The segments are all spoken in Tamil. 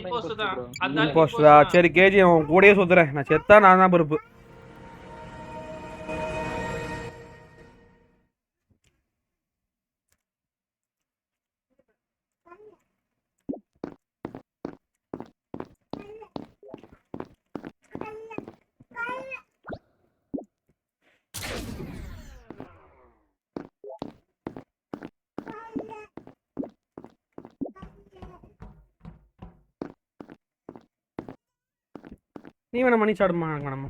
imposter தான். சரி கேஜி அவன் கூடயே சுத்துறேன். நான் செத்தா நான் தான் பொறுப்பு. நீ வேணா மணி சாப்பிடுமா மேடம்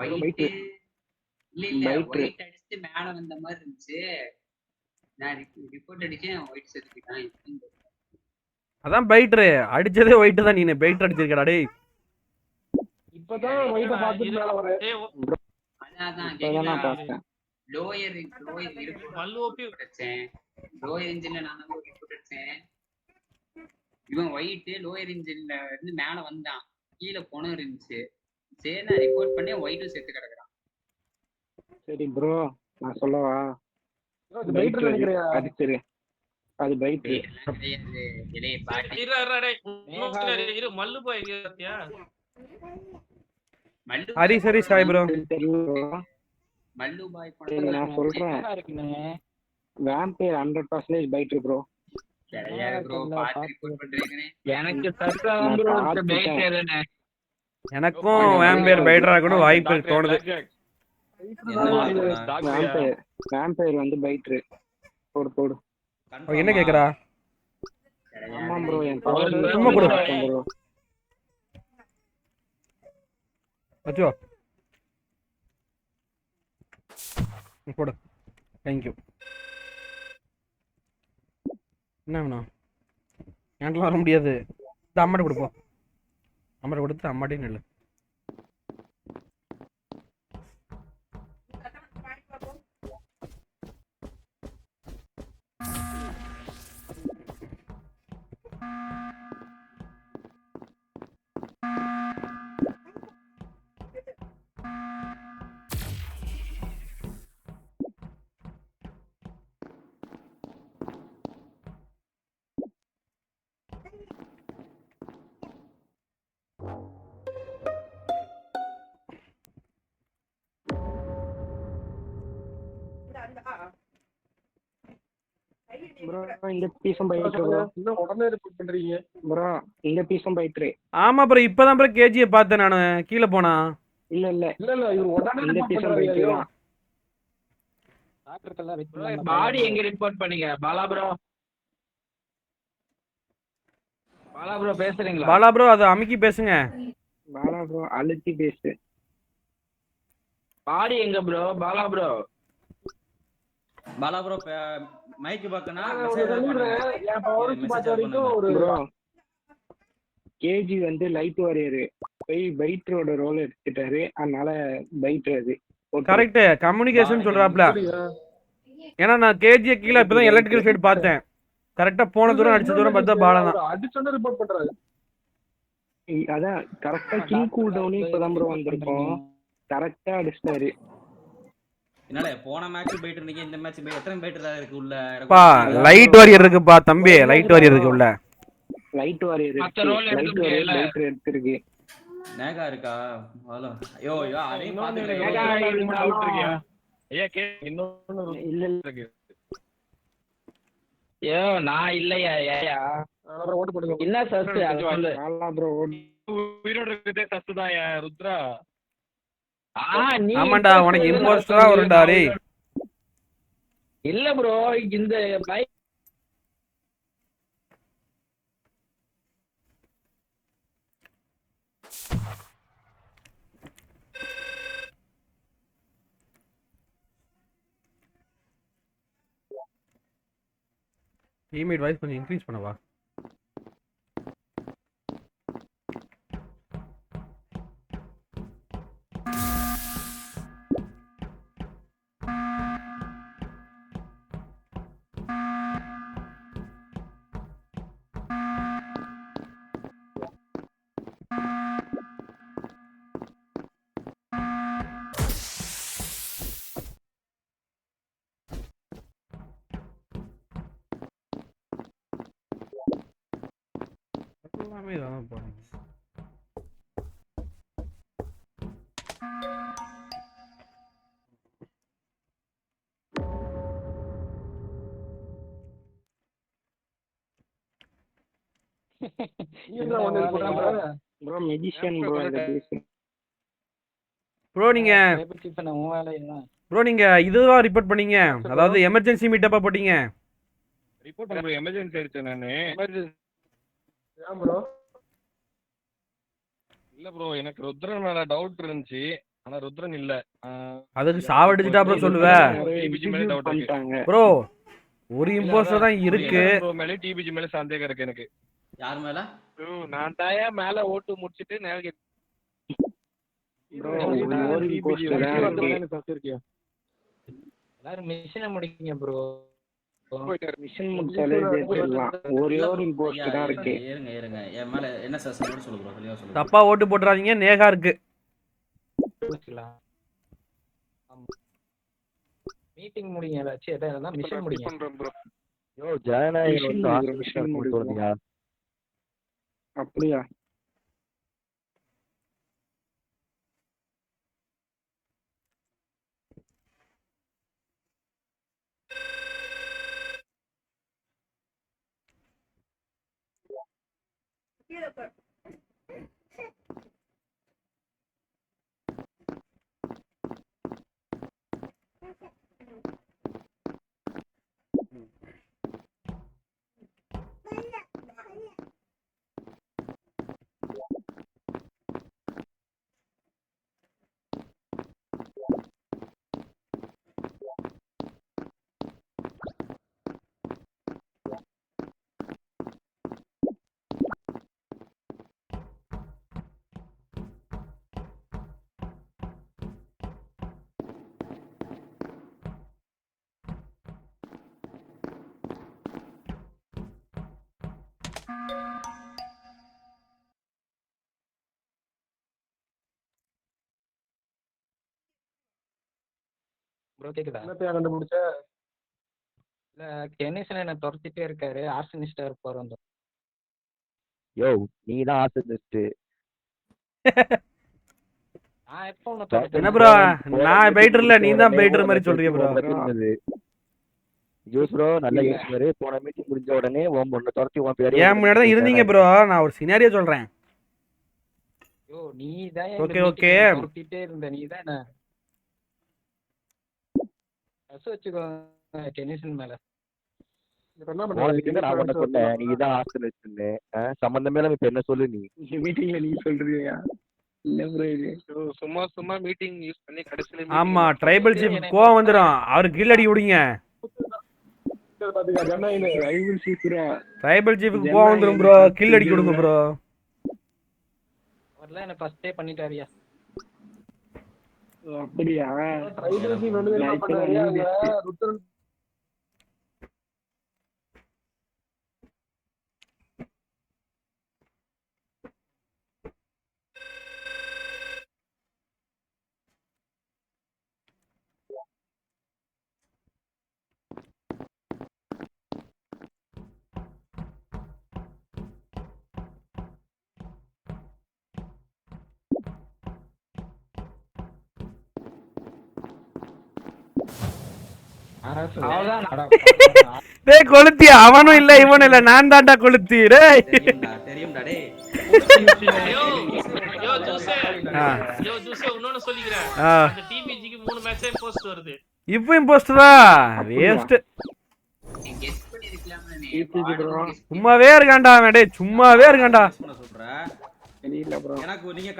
ஒயிட் இல்ல இல்ல White. ஒயிட் அடிச்சு மேல வந்த மாதிரி இருந்துச்சு. நான் ரிப்போர்ட் அடிச்சேன் ஒயிட் தெரியல. அதான் பைட்ரு அடிச்சதே ஒயிட்டு தான் நீ பைட் அடிச்சிருக்கடா டேய். இப்பதான் ஒயிட்ட பாத்துட்டு மேல ஓ- அதான் அதான் லோயர் லோயர் இருக்கு மல்லு ஓபி அடிச்சேன். லோயர் இன்ஜின்ல நான் தான் ரிப்போர்ட் அடிச்சேன். இவன் ஒயிட் லோயர் இன்ஜின்ல இருந்து மேல வந்தான். கீழே போன இருந்துச்சு. சரி நான் ரிப்போர்ட் பண்ணி ஒயிட்டும் செத்து கிடக்குறான். சரி ப்ரோ நான் சொல்லவா? அது நினைக்கிறியா? அடிச்சிரு அது பைட் கிடையாது இளைய பாட்டி. இரு இரு, டேய் இரு, மல்லு போய் ஹரி சரி சாய் ப்ரோ. மல்லு பாய் சரி நான் சொல்றேன். Hundred percentage fight bro bro பாத்து ரிப்போர்ட் எனக்கு நான் பார்த்துட்டேன். எனக்கும் வேம்பேர் பைட்ரா கூட வாய்ப்பு தோணுது. வேம்பேர் வந்து பைட்ரு போடு போடு. என்ன கேக்குறா? ஆமா ப்ரோ என் சும்மா கொடு. ப்ரோ அச்சோ போடு. தேங்க்யூ என்ன வேணும்? என்கிட்ட வர முடியாது. இந்த அம்மாட்ட கொடுப்போம். அம்மாட்ட கொடுத்து அம்மாட்டையும் நெல்லு. ப்ரோ இந்த ப்ரோ ப்ரோ ஆமா அப்புறம் இப்பதான் அப்புறம் கேஜியை பார்த்தேன் நான். கீழே போனா. இல்ல இல்ல. இல்ல இல்ல இவர் உடனே இந்த. பைட்ரு தான் பாடி எங்க ரிப்போர்ட் பண்ணீங்க? பாலா ப்ரோ பாலா ப்ரோ பேசுறீங்களா? பாலா ப்ரோ அதை அமுக்கி பேசுங்க. பாலா ப்ரோ அழுத்தி பேசு. பாடி எங்க bro Bala bro Bala bro மைக்கு பார்க்கனா நான் ஒரு சொல்லிடுறேன். என் பவருக்கு பார்த்த வரைக்கும் ஒரு ப்ரோ கேஜி வந்து லைட் வாரியரு போய் பைட்டரோட ரோல் எடுத்துட்டாரு. அதனால பைட் அது. கரெக்ட் கம்யூனிகேஷன் சொல்றாப்ல. ஏன்னா நான் கேஜியை கீழே இப்பதான் எலக்ட்ரிக்கல் சைடு பார்த்தேன். கரெக்டா போன தூரம் அடிச்ச தூரம் பார்த்தா பாலா தான். அடிச்சோட ரிப்போர்ட் பண்றாரு. அதான் கரெக்டா கிங் கூல் டவுன் இப்பதான் ப்ரோ வந்திருக்கோம். கரெக்டா அடிச்சிட்டாரு. லைட் வாரியர் இருக்குப்பா தம்பி. லைட் வாரியர் இருக்கு உள்ள. லைட் வாரியர் எடுக்க லைட் வாரியர். லைட் எடுத்திருக்கு நேகா இருக்கா? ஹலோ. ஐயோ ஐயோ ஏகா, இது மட்டும் out இருக்கியா? பாத்துக்கிறேன் இல்ல இல்ல. ஐயோ நான் இல்லையா ஏயா அப்புறம் ஓட்டு போடுங்க என்ன சஸ்ட் அது சொல்லு. ப்ரோ உயிரோட இருக்கிறதே சத்து தான் ருத்ரா. ஆமாண்டா உனக்கு இம்போஸ்டரா வரும்டா டேய். இல்ல ப்ரோ இந்த பை இமெயில் வாய்ஸ் கொஞ்சம் இன்க்ரீஸ் பண்ணவா? எல்லாமே இதான் போறாங்க ப்ரோ நீங்க ப்ரோ நீங்க இதுவா ரிப்போர்ட் பண்ணீங்க. அதாவது எமர்ஜென்சி மீட்டப்பா போட்டீங்க. ரிப்போர்ட் எமர்ஜென்சி ஆயிடுச்சு நானு. ஏன் ப்ரோ இல்ல ப்ரோ எனக்கு ருத்ரன் மேல டவுட் இருந்துச்சு. ஆனா ருத்ரன் இல்ல. அதுக்கு சாவடிச்சுட்டா ப்ரோ சொல்லுவ. ப்ரோ ஒரு இம்போஸ்டர் தான் இருக்கு. ப்ரோ மேல டிபிஜி மேல சந்தேகம் இருக்கு எனக்கு. யார் மேல? நான் தாயா மேல ஓட்டு முடிச்சிட்டு நேவிகேட் ப்ரோ ஒரு போஸ்டர் தான் இருக்கு. எல்லாரும் மிஷினை முடிக்கீங்க ப்ரோ மிஷன் முடிச்சாலே ஜெயிச்சிடலாம் ஒரே ஒரு போஸ்ட் தான் இருக்கு. இருங்க இருங்க. என் மேல என்ன சொல்லு தப்பா ஓட்டு போட்டுறாதீங்க நேகா இருக்கு. மீட்டிங் முடிங்க ஏதாச்சும் எதாவது மிஷின் முடிங்க யோ ஜனநாயகம் Mission வந்து முடிக்கிறோம், ஆசிரியர் கீழே ப்ரோ கேக்குதா? என்னத்தையா கண்டுபிடிச்ச? இல்ல கணேசன் என்ன துரத்திட்டே இருக்காரு. ஆர்சனிஸ்டா இருப்பாரு வந்து யோ நீ தான் துரத்துனேன்? என்ன ப்ரோ நான் பெயிட்டர் இல்ல நீ தான் பெயிட்டர் மாதிரி சொல்றிய ப்ரோ ஜூஸ் ப்ரோ நல்ல போன மீட்டிங் முடிஞ்ச உடனே உன் பொண்ணை துரத்தி பேரே ஏன் முன்னாடி தான் இருந்தீங்க ப்ரோ நான் ஒரு சினாரியோ சொல்றேன். Okay. துரத்திட்டே இருந்த. நீ தான் என்ன? பஸ் வச்சுக்கோ டென்னிஷன் மேல. சம்பந்தமே இல்லாம இப்ப என்ன சொல்லு நீ? மீட்டிங்ல நீ சொல்றியா? இல்ல ப்ரோ இது. சும்மா சும்மா மீட்டிங் யூஸ் பண்ணி கடைசில ஆமா ட்ரைபல் சீஃப் கோவம் வந்துடும் அவரு விடுங்க. ஜனநாயக ரைவல் சீக்கிரம் ட்ரைபல் சீஃபுக்கு கோவம் வந்துடும் ப்ரோ கீழடி கொடுங்க ப்ரோ அவர்லாம் என்ன ஃபர்ஸ்டே பண்ணிட்டாரியா அப்படியா ட்ரைபல் டீம் வந்து என்ன நான் இப்ப பண்ணாரு தான் அந்த news ருத்ரன் அவ்வளவுதான் நடா. டேய் கொளுத்தி அவனும் இல்ல இவனும் இல்ல. நான் தான்டா கொளுத்தி டேய். தெரியும்டா டேய். யோ ஜூஸே. யோ ஜூஸே இன்னொன்னு சொல்லிக்கிறேன். அந்த டிபிஜிக்கு மூணு மேட்சே போஸ்ட் வருது. இப்போ இம்போஸ்டரா வேஸ்ட் சும்மாவே இருக்கான்டா அவன் டேய். சும்மாவே இருக்கான்டா. எனக்கு நீங்க